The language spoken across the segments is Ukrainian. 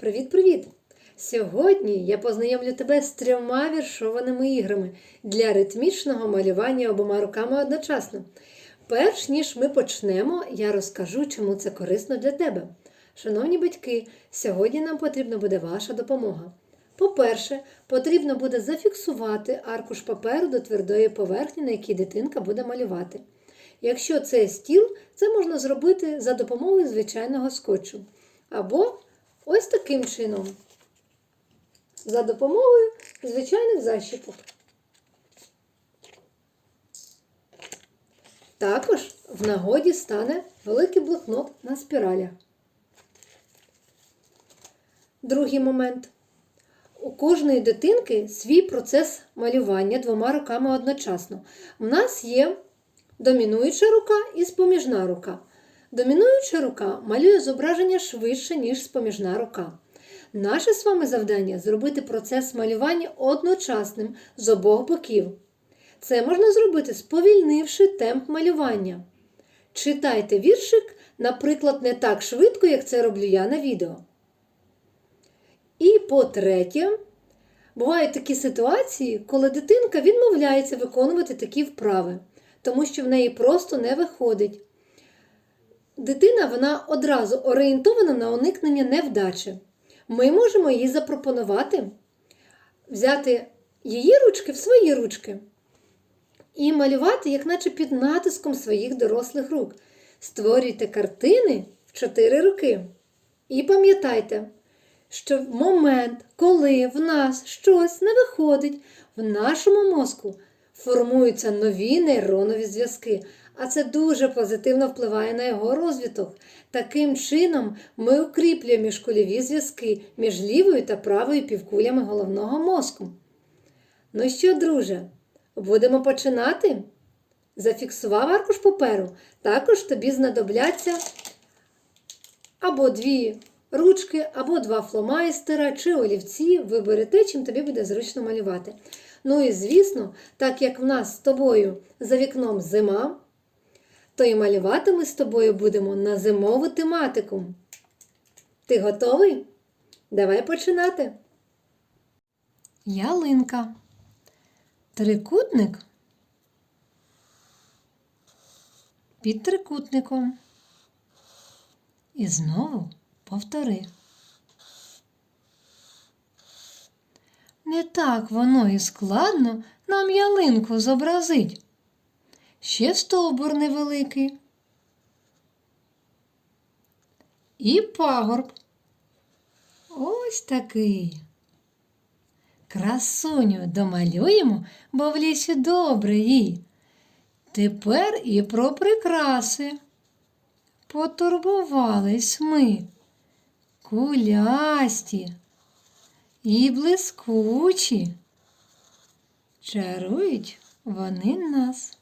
Привіт-привіт! Сьогодні я познайомлю тебе з трьома віршованими іграми для ритмічного малювання обома руками одночасно. Перш ніж ми почнемо, я розкажу, чому це корисно для тебе. Шановні батьки, сьогодні нам потрібна буде ваша допомога. По-перше, потрібно буде зафіксувати аркуш паперу до твердої поверхні, на якій дитинка буде малювати. Якщо це стіл, це можна зробити за допомогою звичайного скотчу. Або ось таким чином. За допомогою звичайних защіпок. Також в нагоді стане великий блокнот на спіралях. Другий момент. У кожної дитинки свій процес малювання двома руками одночасно. У нас є домінуюча рука і споміжна рука. Домінуюча рука малює зображення швидше, ніж споміжна рука. Наше з вами завдання зробити процес малювання одночасним з обох боків. Це можна зробити, сповільнивши темп малювання. Читайте віршик, наприклад, не так швидко, як це роблю я на відео. І по-третє, бувають такі ситуації, коли дитинка відмовляється виконувати такі вправи, тому що в неї просто не виходить. Дитина вона одразу орієнтована на уникнення невдачі. Ми можемо їй запропонувати взяти її ручки в свої ручки і малювати, як наче під натиском своїх дорослих рук. Створюйте картини в чотири руки. І пам'ятайте, що в момент, коли в нас щось не виходить, в нашому мозку формуються нові нейронові зв'язки, а це дуже позитивно впливає на його розвиток. Таким чином, ми укріплюємо міжкульові зв'язки між лівою та правою півкулями головного мозку. Ну що, друже, будемо починати? Зафіксував аркуш паперу, також тобі знадобляться або дві ручки, або два фломайстера чи олівці. Вибери те, чим тобі буде зручно малювати. Ну і звісно, так як в нас з тобою за вікном зима, то і малювати ми з тобою будемо на зимову тематику. Ти готовий? Давай починати. Ялинка. Трикутник під трикутником. І знову повтори. Не так воно і складно нам ялинку зобразить. Ще стовбур невеликий. І пагорб. Ось такий. Красуню домалюємо, бо в лісі добре їй. Тепер і про прикраси. Потурбувались ми. Кулясті і блискучі. Чарують вони нас.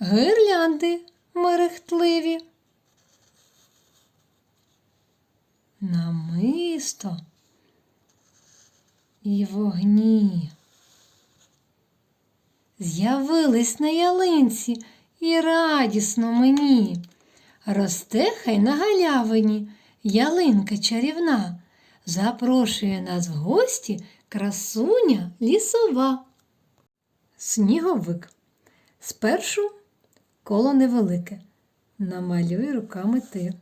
Гирлянди мерехтливі. Намисто і вогні. З'явились на ялинці і радісно мені. Росте хай на галявині ялинка чарівна. Запрошує нас в гості красуня лісова. Сніговик. Спершу коло невелике. Намалюй руками ти.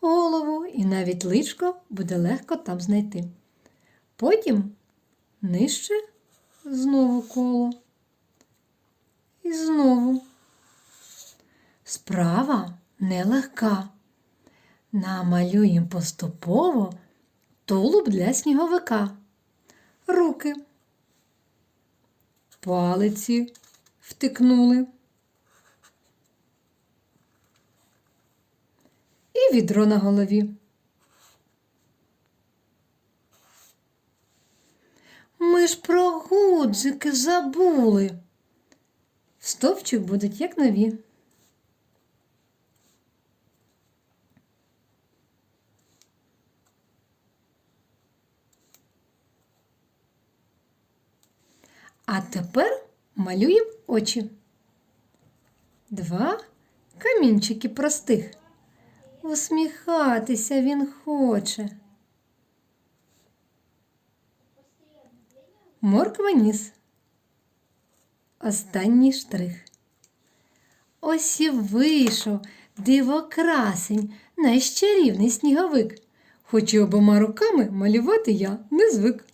Голову і навіть личко буде легко там знайти. Потім нижче знову коло. І знову. Справа нелегка. Намалюємо поступово тулуб для сніговика. Руки. Палиці втикнули. І відро на голові. Ми ж про гудзики забули. Стовпчик будуть як нові. А тепер малюємо очі. Два камінчики простих. Усміхатися він хоче. Морква ніс. Останній штрих. Ось і вийшов дивокрасень, наш чарівний сніговик. Хоч і обома руками малювати я не звик.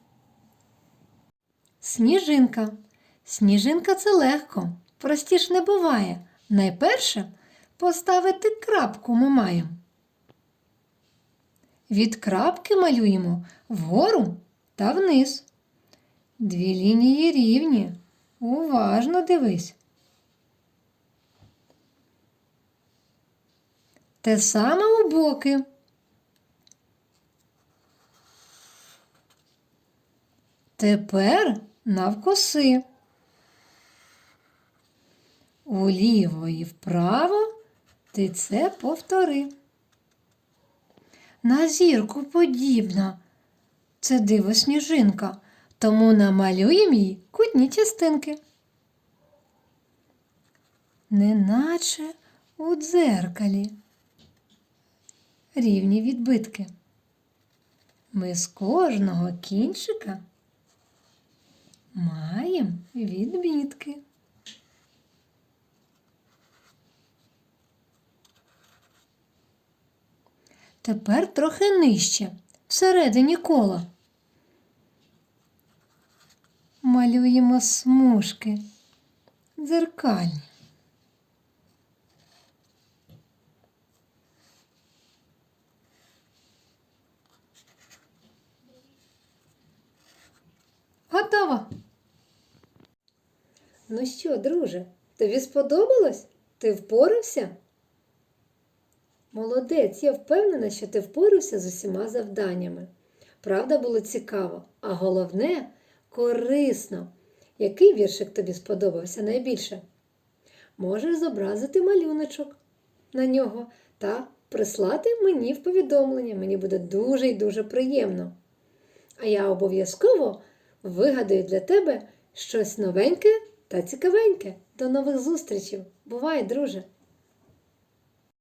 Сніжинка. Сніжинка це легко, простіш не буває. Найперше поставити крапку ми маємо. Від крапки малюємо вгору та вниз. Дві лінії рівні. Уважно дивись. Те саме у боки. Тепер навкоси. Вліво і вправо ти це повтори. На зірку подібна. Це диво сніжинка, тому намалюємо їй кутні частинки. Неначе у дзеркалі. Рівні відбитки. Ми з кожного кінчика маємо відмітки. Тепер трохи нижче, всередині кола. Малюємо смужки дзеркальні. Готово. Ну що, друже, тобі сподобалось? Ти впорався? Молодець, я впевнена, що ти впорався з усіма завданнями. Правда, було цікаво, а головне корисно. Який віршик тобі сподобався найбільше? Можеш зобразити малюночок на нього та прислати мені в повідомлення. Мені буде дуже і дуже приємно. А я обов'язково вигадаю для тебе щось новеньке та цікавеньке. До нових зустрічей! Бувай, друже!